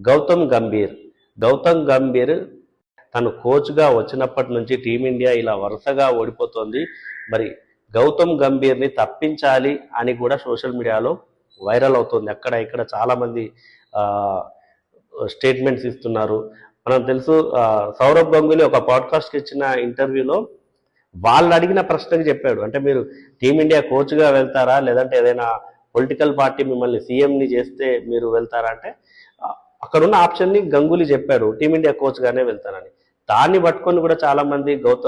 గౌతమ్ గంభీర్. గౌతమ్ గంభీర్ తను కోచ్గా వచ్చినప్పటి నుంచి టీమిండియా ఇలా వరుసగా ఓడిపోతుంది. మరి గౌతమ్ గంభీర్ని తప్పించాలి అని కూడా సోషల్ మీడియాలో వైరల్ అవుతుంది. అక్కడ ఇక్కడ చాలామంది స్టేట్మెంట్స్ ఇస్తున్నారు. మనం తెలుసు సౌరభ్ సౌరవ్ ఒక పాడ్కాస్ట్కి ఇచ్చిన ఇంటర్వ్యూలో వాళ్ళు అడిగిన ప్రశ్నకి చెప్పాడు. అంటే మీరు టీమిండియా కోచ్గా వెళ్తారా? లేదంటే ఏదైనా పొలిటికల్ పార్టీ మిమ్మల్ని సీఎంని చేస్తే మీరు వెళ్తారా? అంటే అక్కడున్న ఆప్షన్ని గంగూలీ చెప్పాడు. టీమిండియా కోచ్గానే వెళ్తానని. దాన్ని పట్టుకొని కూడా చాలా మంది గౌత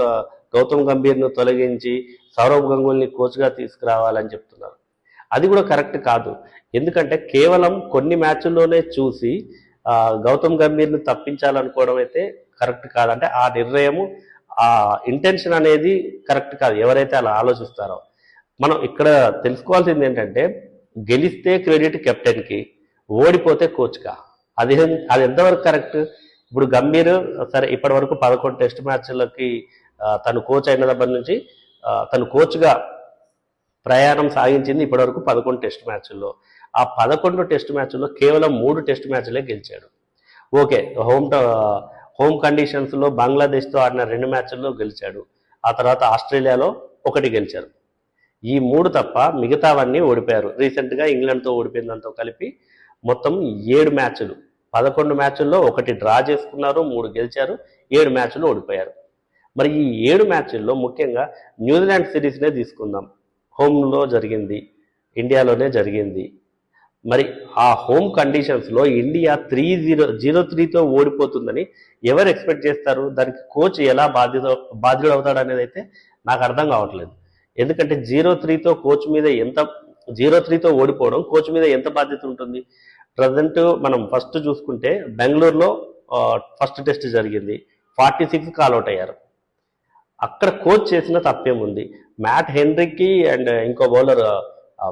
గౌతమ్ గంభీర్ను తొలగించి సౌరవ్ గంగూలిని కోచ్గా తీసుకురావాలని చెప్తున్నారు. అది కూడా కరెక్ట్ కాదు. ఎందుకంటే కేవలం కొన్ని మ్యాచ్ల్లోనే చూసి గౌతమ్ గంభీర్ను తప్పించాలనుకోవడం అయితే కరెక్ట్ కాదంటే ఆ నిర్ణయము ఆ ఇంటెన్షన్ అనేది కరెక్ట్ కాదు. ఎవరైతే అలా ఆలోచిస్తారో. మనం ఇక్కడ తెలుసుకోవాల్సింది ఏంటంటే గెలిస్తే క్రెడిట్ కెప్టెన్కి ఓడిపోతే కోచ్గా. అది అది ఎంతవరకు కరెక్ట్? ఇప్పుడు గంభీర్ సరే ఇప్పటి వరకు పదకొండు టెస్ట్ మ్యాచ్లకి తను కోచ్ అయిన దగ్గర నుంచి తను కోచ్గా ప్రయాణం సాగించింది ఇప్పటివరకు పదకొండు టెస్ట్ మ్యాచ్ల్లో. ఆ పదకొండు టెస్ట్ మ్యాచ్ల్లో కేవలం మూడు టెస్ట్ మ్యాచ్లే గెలిచాడు. ఓకే హోమ్ హోమ్ కండిషన్స్లో బంగ్లాదేశ్తో ఆడిన రెండు మ్యాచ్ల్లో గెలిచాడు. ఆ తర్వాత ఆస్ట్రేలియాలో ఒకటి గెలిచారు. ఈ మూడు తప్ప మిగతావన్నీ ఓడిపోయారు. రీసెంట్గా ఇంగ్లాండ్తో ఓడిపోయిందంతో కలిపి మొత్తం ఏడు మ్యాచ్లు. పదకొండు మ్యాచ్ల్లో ఒకటి డ్రా చేసుకున్నారు మూడు గెలిచారు ఏడు మ్యాచ్లు ఓడిపోయారు. మరి ఈ ఏడు మ్యాచ్ల్లో ముఖ్యంగా న్యూజిలాండ్ సిరీస్నే తీసుకుందాం. హోమ్లో జరిగింది ఇండియాలోనే జరిగింది. మరి ఆ హోమ్ కండిషన్స్లో ఇండియా త్రీ జీరో జీరో త్రీతో ఓడిపోతుందని ఎవరు ఎక్స్పెక్ట్ చేస్తారు? దానికి కోచ్ ఎలా బాధ్యత బాధ్యుడు అవుతాడు అనేది అయితే నాకు అర్థం కావట్లేదు. ఎందుకంటే జీరో త్రీతో కోచ్ మీద ఎంత జీరో త్రీతో ఓడిపోవడం కోచ్ మీద ఎంత బాధ్యత ఉంటుంది? ప్రజెంట్ మనం ఫస్ట్ చూసుకుంటే బెంగళూరులో ఫస్ట్ టెస్ట్ జరిగింది. ఫార్టీ సిక్స్ కాల్అవుట్ అయ్యారు. అక్కడ కోచ్ చేసిన తప్పేముంది? మ్యాట్ హెన్రీకి అండ్ ఇంకో బౌలర్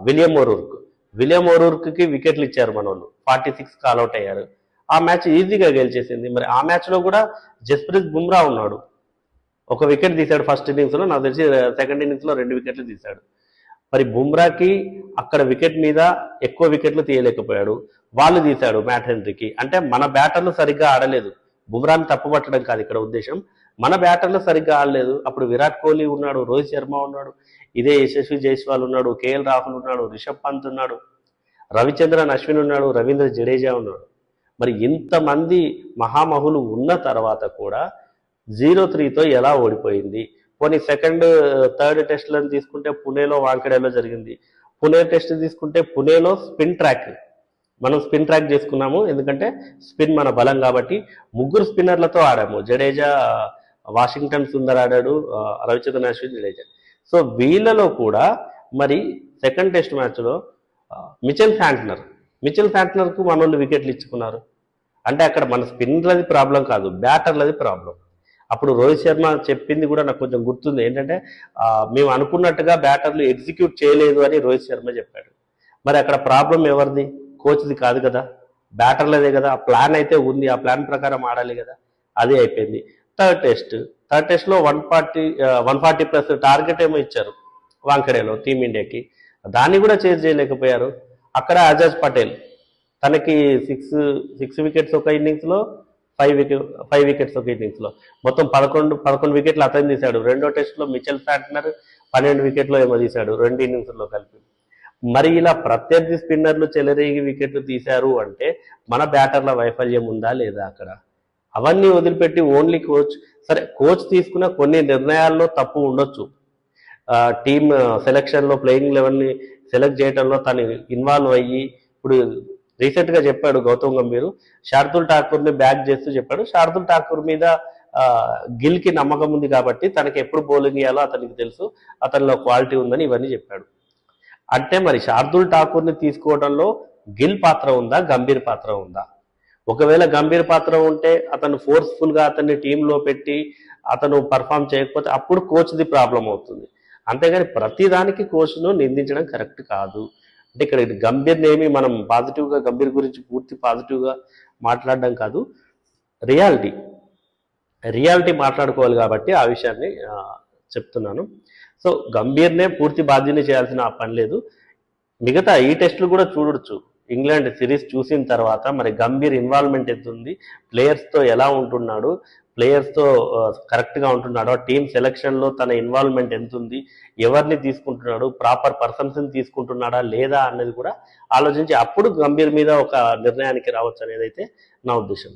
విలియం ఓరూర్క్. విలియం ఓరూర్క్కి వికెట్లు ఇచ్చారు మన వాళ్ళు ఫార్టీ సిక్స్ కాల్అవుట్ అయ్యారు. ఆ మ్యాచ్ ఈజీగా గెలిచేసింది. మరి ఆ మ్యాచ్లో కూడా జస్ప్రీత్ బుమ్రా ఉన్నాడు. ఒక వికెట్ తీశాడు ఫస్ట్ ఇన్నింగ్స్లో. నాకు తెలిసి సెకండ్ ఇన్నింగ్స్లో రెండు వికెట్లు తీశాడు. మరి బుమ్రాకి అక్కడ వికెట్ మీద ఎక్కువ వికెట్లు తీయలేకపోయాడు. వాళ్ళు తీశాడు మ్యాట్ హెన్రీకి. అంటే మన బ్యాటర్లు సరిగ్గా ఆడలేదు. బుమ్రాని తప్పుపట్టడం కాదు ఇక్కడ ఉద్దేశం. మన బ్యాటర్లు సరిగ్గా ఆడలేదు. అప్పుడు విరాట్ కోహ్లీ ఉన్నాడు రోహిత్ శర్మ ఉన్నాడు ఇదే యశస్వి జైస్వాల్ ఉన్నాడు కేఎల్ రాహుల్ ఉన్నాడు రిషబ్ పంత్ ఉన్నాడు రవిచంద్రన్ అశ్విన్ ఉన్నాడు రవీంద్ర జడేజా ఉన్నాడు. మరి ఇంతమంది మహామహులు ఉన్న తర్వాత కూడా జీరో త్రీతో ఎలా ఓడిపోయింది? పోనీ సెకండ్ థర్డ్ టెస్ట్లను తీసుకుంటే పుణేలో వాంకడేలో జరిగింది. పుణే టెస్ట్ తీసుకుంటే పుణేలో స్పిన్ ట్రాక్. మనం స్పిన్ ట్రాక్ చేసుకున్నాము ఎందుకంటే స్పిన్ మన బలం కాబట్టి ముగ్గురు స్పిన్నర్లతో ఆడాము. జడేజా వాషింగ్టన్ సుందర్ ఆడాడు రవిచంద్రన్ అశ్విన్ జడేజా. సో వీళ్ళలో కూడా మరి సెకండ్ టెస్ట్ మ్యాచ్లో మిచెల్ ఫ్యాంట్నర్. మిచెల్ ఫ్యాంట్నర్కు మనోళ్ళు వికెట్లు ఇచ్చుకున్నారు. అంటే అక్కడ మన స్పిన్నర్లది ప్రాబ్లం కాదు బ్యాటర్లది ప్రాబ్లం. అప్పుడు రోహిత్ శర్మ చెప్పింది కూడా నాకు కొంచెం గుర్తుంది. ఏంటంటే మేము అనుకున్నట్టుగా బ్యాటర్లు ఎగ్జిక్యూట్ చేయలేదు అని రోహిత్ శర్మ చెప్పాడు. మరి అక్కడ ప్రాబ్లం ఎవరిది? కోచ్ది కాదు కదా. బ్యాటర్లదే కదా. ఆ ప్లాన్ అయితే ఉంది. ఆ ప్లాన్ ప్రకారం ఆడాలి కదా. అదే అయిపోయింది. Third test. థర్డ్ టెస్ట్లో one forty one forty plus target ఏమో ఇచ్చారు వాంకడేలో టీమిండియాకి. దాన్ని కూడా చేజ్ చేయలేకపోయారు. అక్కడ అజాజ్ పటేల్ తనకి సిక్స్ సిక్స్ వికెట్స్ ఒక ఇన్నింగ్స్లో ఫైవ్ వికెట్ ఫైవ్ వికెట్స్ ఒక ఇన్నింగ్స్లో మొత్తం పదకొండు పదకొండు వికెట్లు అతను తీశాడు. రెండో టెస్ట్లో మిచెల్ ఫ్యాట్నర్ పన్నెండు వికెట్లు ఏమో తీశాడు. రెండు ఇన్నింగ్స్లో కలిపి. మరి ఇలా ప్రత్యర్థి స్పిన్నర్లు చెలరేగి వికెట్లు తీశారు అంటే మన బ్యాటర్ల వైఫల్యం ఉందా లేదా అక్కడ? అవన్నీ వదిలిపెట్టి ఓన్లీ కోచ్ సరే కోచ్ తీసుకున్న కొన్ని నిర్ణయాల్లో తప్పు ఉండొచ్చు. టీమ్ సెలక్షన్లో ప్లేయింగ్ లెవెల్ని సెలెక్ట్ చేయడంలో తను ఇన్వాల్వ్ అయ్యి ఇప్పుడు రీసెంట్గా చెప్పాడు గౌతమ్ గంభీర్. శార్దుల్ ఠాకూర్ని బ్యాక్ చేస్తూ చెప్పాడు. శార్దుల్ ఠాకూర్ మీద గిల్ గిల్కి నమ్మకం ఉంది కాబట్టి తనకి ఎప్పుడు బౌలింగ్ ఇయ్యాలో అతనికి తెలుసు. అతనిలో క్వాలిటీ ఉందని ఇవన్నీ చెప్పాడు. అంటే మరి శార్దుల్ ఠాకూర్ని తీసుకోవడంలో గిల్ పాత్ర ఉందా? గంభీర్ పాత్ర ఉందా? ఒకవేళ గంభీర్ పాత్ర ఉంటే అతను ఫోర్స్ఫుల్గా అతన్ని టీంలో పెట్టి అతను పర్ఫామ్ చేయకపోతే అప్పుడు కోచ్ది ప్రాబ్లం అవుతుంది. అంతేగాని ప్రతిదానికి కోచ్ను నిందించడం కరెక్ట్ కాదు. అంటే ఇక్కడ గంభీర్ని ఏమి మనం పాజిటివ్గా గంభీర్ గురించి పూర్తి పాజిటివ్గా మాట్లాడడం కాదు. రియాలిటీ. రియాలిటీ మాట్లాడుకోవాలి కాబట్టి ఆ విషయాన్ని చెప్తున్నాను. సో గంభీర్నే పూర్తి బాధ్యత చేయాల్సిన పని లేదు. మిగతా ఈ టెస్టులు కూడా చూడొచ్చు. ఇంగ్లాండ్ సిరీస్ చూసిన తర్వాత మరి గంభీర్ ఇన్వాల్వ్మెంట్ ఎంత ఉంది ప్లేయర్స్తో ఎలా ఉంటున్నాడు ప్లేయర్స్తో కరెక్ట్గా ఉంటున్నాడో. టీమ్ సెలక్షన్లో తన ఇన్వాల్వ్మెంట్ ఎంత ఉంది ఎవరిని తీసుకుంటున్నాడు? ప్రాపర్ పర్సన్స్ని తీసుకుంటున్నాడా? లేదా అన్నది కూడా ఆలోచించి అప్పుడు గంభీర్ మీద ఒక నిర్ణయానికి రావచ్చు అనేది అయితే నా ఉద్దేశం.